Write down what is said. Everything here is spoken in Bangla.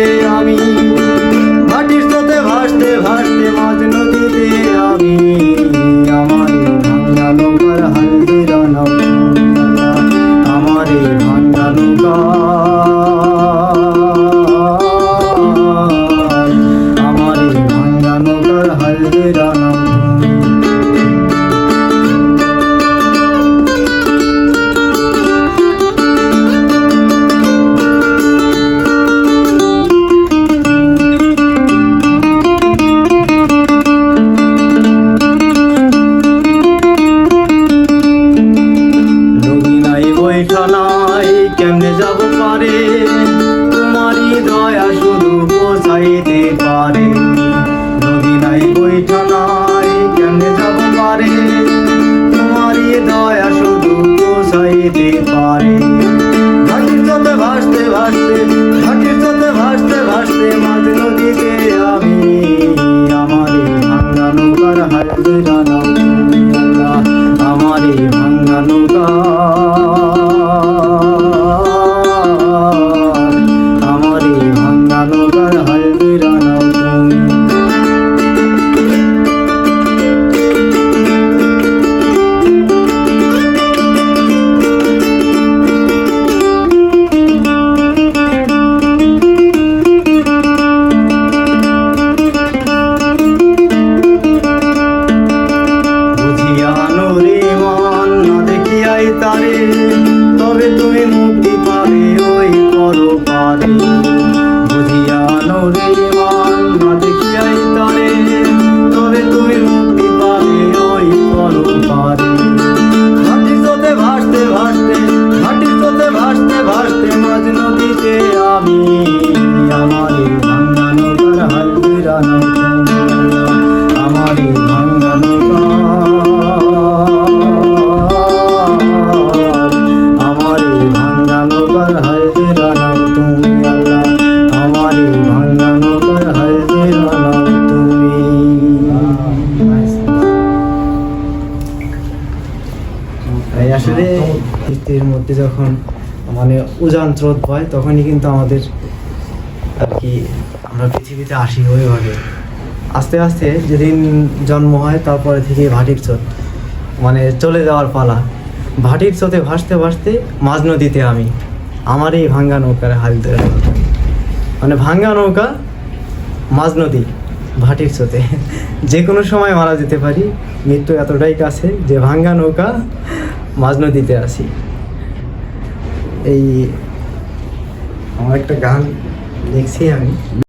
নদীতে আমি মাটির সাথে ভাসতে ভাসতে মাঝ নদীতে আমি। বোঝাইতে পারে। নদী নাই বৈঠা নাই তারে এই আসলে শীতের মধ্যে যখন মানে উজান স্রোত হয় তখনই কিন্তু আমাদের আর কি আমরা পৃথিবীতে আসি ওইভাবে আস্তে আস্তে যেদিন জন্ম হয়, তারপরে থেকে ভাটির স্রোত। মানে চলে যাওয়ার পালা। ভাটির স্রোতে ভাসতে ভাসতে মাঝ নদীতে আমি। আমার এই ভাঙ্গা নৌকার হাল ধরে মানে ভাঙ্গা নৌকা, মাঝ নদী, ভাটির স্রোতে। যে কোনো সময় মারা যেতে পারি। মৃত্যু এতটাই কাছে যে ভাঙ্গা নৌকা মাঝ নদীতে আসি এই আমার একটা গান দেখছি আমি।